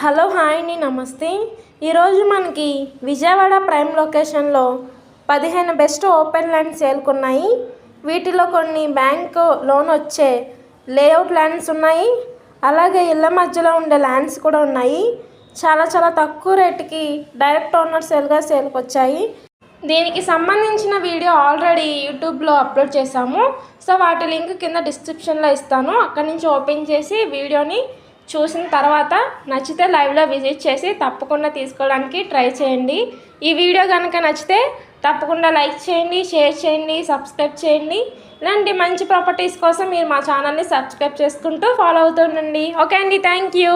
Hello hi అండి నమస్తే. ఈరోజు మనకి విజయవాడ ప్రైమ్ లొకేషన్లో పదిహేను బెస్ట్ ఓపెన్ ల్యాండ్ సేల్కున్నాయి. వీటిలో కొన్ని బ్యాంక్ లోన్ వచ్చే లేఅవుట్ ల్యాండ్స్ ఉన్నాయి. అలాగే ఇళ్ళ మధ్యలో ఉండే ల్యాండ్స్ కూడా ఉన్నాయి. చాలా చాలా తక్కువ రేటుకి డైరెక్ట్ ఓనర్ సేల్గా సేల్కి వచ్చాయి దీనికి సంబంధించిన వీడియో ఆల్రెడీ యూట్యూబ్లో అప్లోడ్ చేశాము. సో వాటి లింక్ కింద డిస్క్రిప్షన్లో ఇస్తాను. అక్కడి నుంచి ఓపెన్ చేసి వీడియోని చూసిన తర్వాత నచ్చితే లైవ్లో విజిట్ చేసి తప్పకుండా తీసుకోవడానికి ట్రై చేయండి. ఈ వీడియో కనుక నచ్చితే తప్పకుండా లైక్ చేయండి షేర్ చేయండి సబ్స్క్రైబ్ చేయండి. ఇలాంటి మంచి ప్రాపర్టీస్ కోసం మీరు మా ఛానల్ని సబ్స్క్రైబ్ చేసుకుంటూ ఫాలో అవుతుండండి. ఓకే అండి థ్యాంక్ యూ.